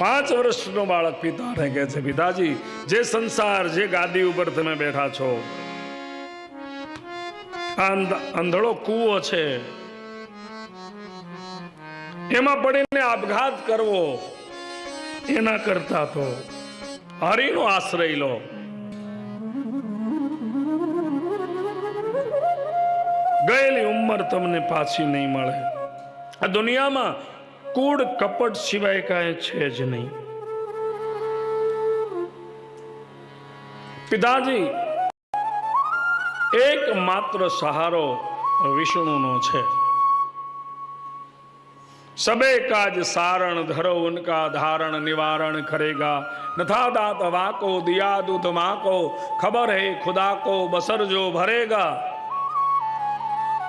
પાંચ વર્ષનો બાળક પિતાને કહે છે, પિતાજી, જે સંસાર, જે ગાદી ઉપર તમે બેઠા છો અંધળો કૂવો છે. એમાં પડીને આપઘાત કરવો, એના કરતા તો હરિનો આશ્રય લો. ગયેલી ઉંમર તમને પાછી નહીં મળે. આ દુનિયામાં કૂડ કપટ સિવાય કાંઈ છે જ નહીં. પિતાજી, એકમાત્ર સહારો વિષ્ણુનો છે. સબે કાજ સારણ ધરો, ઉનકા ધારણ નિવારણ કરેગા નથા દાત વાકો, દિયા દૂધ માકો, ખબર હે ખુદા કો બસર જો ભરેગા.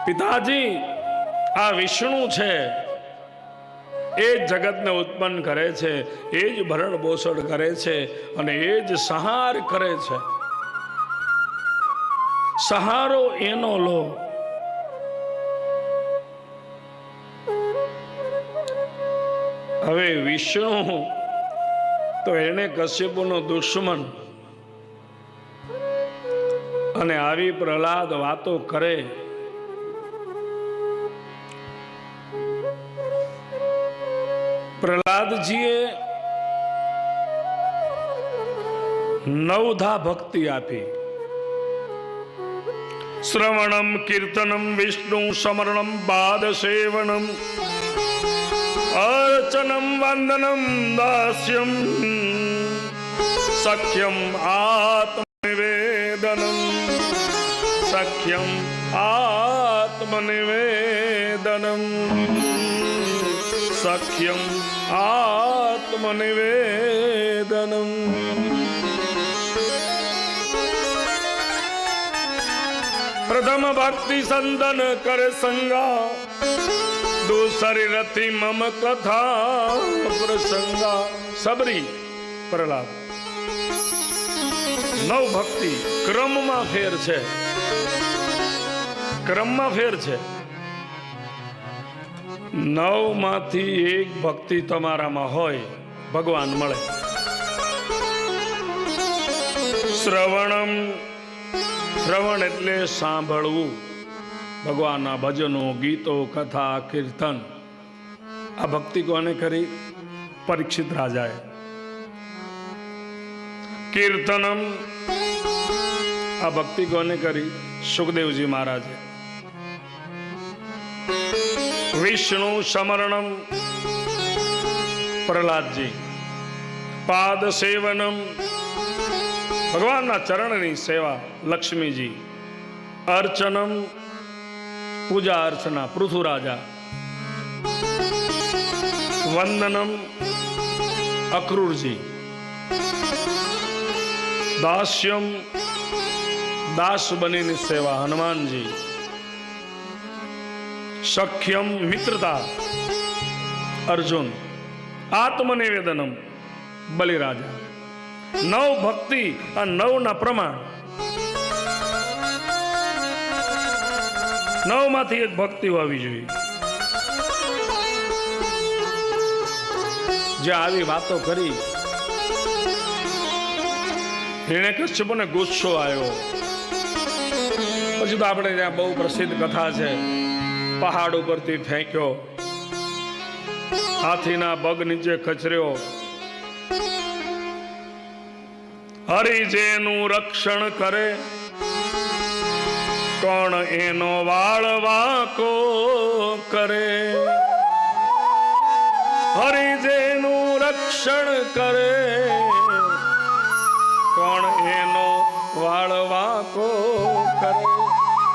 પિતાજી, આ વિષ્ણુ છે. એ જ જગતને ઉત્પન્ન કરે છે, એ જ ભરણ પોષણ કરે છે અને એ જ સહાર કરે છે. સહારો એનો લો. હવે વિષ્ણુ, તો એને કશ્યપુનો દુશ્મન અને આવી પ્રહલાદ વાતો કરે. પ્રહલાદજીએ નવધા ભક્તિ આપી. શ્રવણમ, કીર્તનમ, વિષ્ણુ સમરણમ, બાદ સેવનમ, અર્ચનમ, વંદનમ, દાસ્યમ, સખ્યમ, આત્મનિવેદનમ સખ્યમ, આત્મનિવેદનમ. સખ્યમ આત્મનિવેદનમ પ્રથમ ભક્તિ સંદન કરે સંગા દૂસરી રથી મમ કથા પ્રસંગા સબરી પ્રહલાદ નવ ભક્તિ ક્રમમાં ફેર છે ક્રમમાં ફેર છે નવમાંથી એક ભક્તિ તમારામાં હોય, ભગવાન મળે. શ્રવણમ. શ્રવણ એટલે સાંભળવું. ભગવાનના ભજનો, ગીતો, કથા, કીર્તન. આ ભક્તિ કોને કરી? પરીક્ષિત રાજાએ. કીર્તનમ. આ ભક્તિ કોને કરી? સુખદેવજી મહારાજે. વિષ્ણુ સમરણમ. પ્રહલાદજી, પાદ સેવનમ. ભગવાનના ચરણની સેવા લક્ષ્મીજી, અર્ચનમ, પૂજા અર્ચના, પૃથુરાજા, વંદનમ, અક્રૂરજી, દાસ્યમ, દાસ બનીની સેવા હનુમાનજી સખ્યમ મિત્રતા અર્જુન આત્મનિવેદનમ બલિરાજા નવ ભક્તિ આ નવના પ્રમાણ નવમાંથી એક ભક્તિ હોવી જોઈએ જે આવી વાતો કરી એને કશ્યપને ગુસ્સો આવ્યો પછી તો આપણે ત્યાં બહુ પ્રસિદ્ધ કથા છે પહાડ ઉપરથી ફેંક્યો. હાથીના પગ નીચે ખચર્યો. હરિજેનું રક્ષણ કરે, કોણ એનો વાળ વાકો કરે? હરિજેનું રક્ષણ કરે, કોણ એનો વાળવા કો